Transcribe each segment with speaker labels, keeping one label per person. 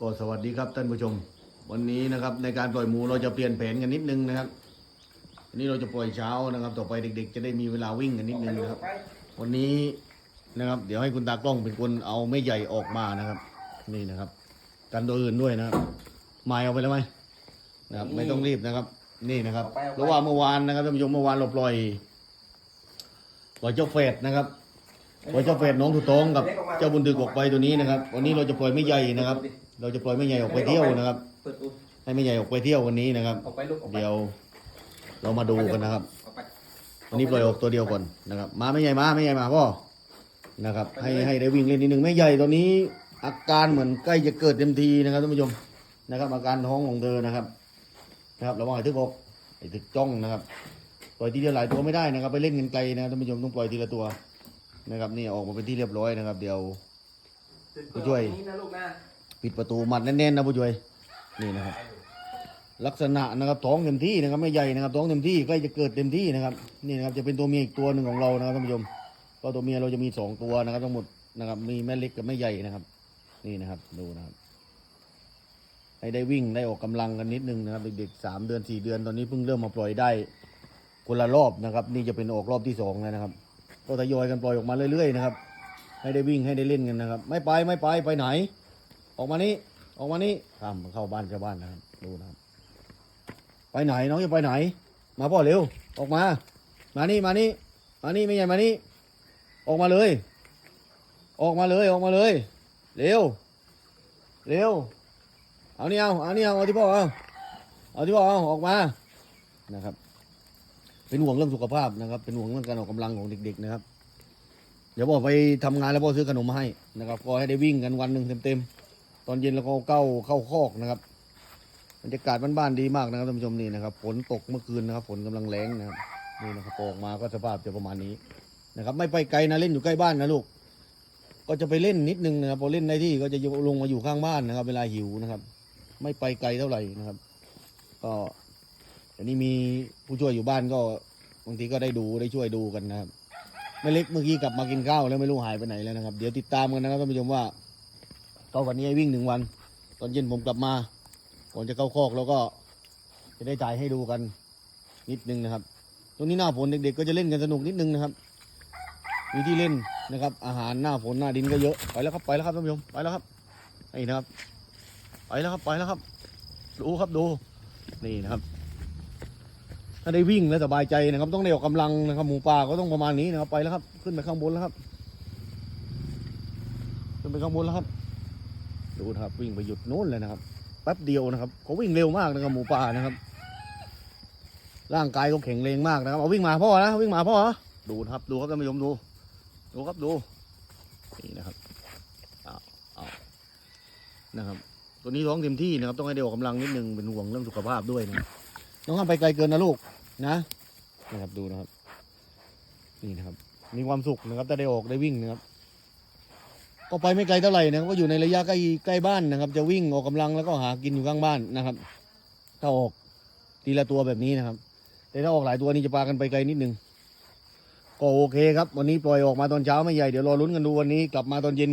Speaker 1: ก็สวัสดีครับท่านผู้ชม วันนี้นะครับในการปล่อยหมูเราจะเปลี่ยนแผนกันนิดนึงนะครับวันนี้เราจะปล่อยเช้านะครับ ต่อไปเด็ก ๆ จะได้มีเวลาวิ่งกันนิดนึงนะครับ วันนี้นะครับ เดี๋ยวให้คุณตากล้องเป็นคนเอาไม่ใหญ่ออกมานะครับ นี่นะครับ กันตัวอื่นด้วยนะครับไม้เอาไปแล้วไหมนะครับ ไม่ต้องรีบนะครับ นี่นะครับเพราะว่าเมื่อวานนะครับท่านผู้ชมเมื่อวานเราปล่อยปล่อยเจ้าเฟดนะครับปล่อยเจ้าเฟดน้องถูกต้องกับเจ้าบุญดึกออกไปตัวนี้นะครับ วันนี้เราจะปล่อยไม่ใหญ่นะครับ เราจะปล่อยไม่ใหญ่ออกไปเที่ยวนะครับ
Speaker 2: เปิดดู
Speaker 1: ให้ไม่ใหญ่ออกไปเที่ยววันนี้นะครับ
Speaker 2: ออกไปลูกออกไป
Speaker 1: เดี๋ยว เรามาดูกันนะครับ
Speaker 2: ออกไป
Speaker 1: วันนี้ปล่อยออกตัวเดียวก่อนนะครับ มาไม่ใหญ่มาไม่ใหญ่มาพ่อนะครับ ให้ให้ได้วิ่งเล่นนิดนึงไม่ใหญ่ตอนนี้อาการเหมือนใกล้จะเกิดเต็มทีนะครับท่านผู้ชมนะครับ อาการท้องของเธอนะครับ นะครับระวังไอ้ทึกอกไอ้ทึกจ้องนะครับ ปล่อยทีเดียวหลายตัวไม่ได้นะครับ ไปเล่นกันไกลนะครับท่านผู้ชมต้องปล่อยทีละตัวนะครับ นี่ออกมาเป็นที่เรียบร้อยนะครับ เดี๋ยวผู้ช่วย
Speaker 2: นี่นะลูกนะ
Speaker 1: ปิดประตูมัดแน่นๆนะผู้ช่วยนี่นะครับ ลักษณะนะครับท้องเต็มที่นะครับไม่ใหญ่นะครับท้องเต็มที่ใกล้จะเกิดเต็มที่นะครับนี่นะครับจะเป็นตัวเมียอีกตัวหนึ่งของเรานะครับท่านผู้ชมก็ตัวเมียเราจะมีสองตัวนะครับ ทั้งหมดนะครับ มีแม่เล็กกับแม่ใหญ่นะครับ นี่นะครับดูนะครับให้ได้วิ่งได้ออกกำลังกันนิดนึงนะครับเด็กๆสามเดือนสี่เดือนตอนนี้เพิ่งเริ่มมาปล่อยได้คนละรอบนะครับ นี่จะเป็นออกรอบที่สองแล้วนะครับ ก็ทยอยกันปล่อยออกมาเรื่อยๆนะครับ ให้ได้วิ่งให้ได้เล่นกันนะครับ ไม่ไปไม่ไปไปไหน ออกมานี่ออกมานี่ข้ามเข้าบ้านชาวบ้านนะครับ ดูนะครับ ไปไหนน้องจะไปไหน มาพ่อเร็ว ออกมา มานี่มานี่มานี่ไม่ใหญ่มานี่ ออกมาเลย ออกมาเลยออกมาเลย เร็ว เร็ว เอานี่เอาเอานี่เอาเอาที่พ่อเอาเอาที่พ่อเอาออกมานะครับ เป็นห่วงเรื่องสุขภาพนะครับ เป็นห่วงเรื่องการออกกำลังของเด็ก ๆ นะครับ เดี๋ยวพ่อไปทำงานแล้วพ่อซื้อขนมมาให้นะครับ ก็ให้ได้วิ่งกันวันหนึ่งเต็มๆ ตอนเย็นแล้วก็เอาเข้าเข้าคอกนะครับบรรยากาศบ้านๆดีมากนะครับท่านผู้ชมนี่นะครับฝนตกเมื่อคืนนะครับฝนกำลังแรงนะครับนี่นะครับอออกมาก็สภาพจะประมาณนี้นะครับ ไม่ไปไกลนะเล่นอยู่ใกล้บ้านนะลูก ก็จะไปเล่นนิดนึงนะครับพอเล่นได้ที่ก็จะลงมาอยู่ข้างบ้านนะครับ เวลาหิวนะครับ ไม่ไปไกลเท่าไหร่นะครับ ก็อันนี้มีผู้ช่วยอยู่บ้านก็บางทีก็ได้ดูได้ช่วยดูกันนะครับแม่เล็กเมื่อกี้กลับมากินข้าวแล้วไม่รู้หายไปไหนแล้วนะครับ เดี๋ยวติดตามกันนะครับท่านผู้ชมว่า ก็วันนี้วิ่งหนึ่งวัน ตอนเย็นผมกลับมาก่อนจะเข้าคอกแล้วก็จะได้จ่ายให้ดูกันนิดนึงนะครับ ตรงนี้หน้าฝนเด็กๆก็จะเล่นกันสนุกนิดนึงนะครับ มีที่เล่นนะครับ อาหารหน้าฝนหน้าดินก็เยอะไปแล้วครับไปแล้วครับท่านผู้ชมไปแล้วครับนี่นะครับ ไปแล้วครับไปแล้วครับ ดูครับดูนี่นะครับ ถ้าได้วิ่งแล้วสบายใจนะครับ ต้องได้ออกกำลังนะครับหมูป่าก็ต้องประมาณนี้นะครับ ไปแล้วครับ ขึ้นไปข้างบนแล้วครับ ขึ้นไปข้างบนแล้วครับ ดูนะครับวิ่งไปหยุดโน้นเลยนะครับแป๊บเดียวนะครับเขาวิ่งเร็วมากนะครับหมูป่านะครับ ร่างกายเขาแข็งแรงมากนะครับเอาวิ่งมาพ่อนะวิ่งมาพ่อดูนะครับดูครับท่านผู้ชมดู ดูครับดูนี่นะครับเอาเอานะครับตัวนี้ร้องเต็มที่นะครับ ต้องให้ได้ออกกำลังนิดนึงเป็นห่วงเรื่องสุขภาพด้วยนะน้องห้ามไปไกลเกินนะลูกนะนะครับดูนะครับ นี่นะครับ มีความสุขนะครับถ้าได้ออกได้วิ่งนะครับ ก็ไปไม่ไกลเท่าไหร่นะครับก็อยู่ในระยะใกล้ใกล้บ้านนะครับ จะวิ่งออกกำลังแล้วก็หากินอยู่ข้างบ้านนะครับ ถ้าออกทีละตัวแบบนี้นะครับ แต่ถ้าออกหลายตัวนี่จะปากันไปไกลนิดนึงก็โอเคครับ วันนี้ปล่อยออกมาตอนเช้าไม่ใหญ่เดี๋ยวรอลุ้นกันดูวันนี้กลับมาตอนเย็น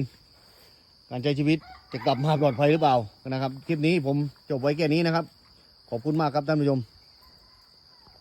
Speaker 1: การใช้ชีวิตจะกลับมาปลอดภัยหรือเปล่านะครับ คลิปนี้ผมจบไว้แค่นี้นะครับ ขอบคุณมากครับท่านผู้ชม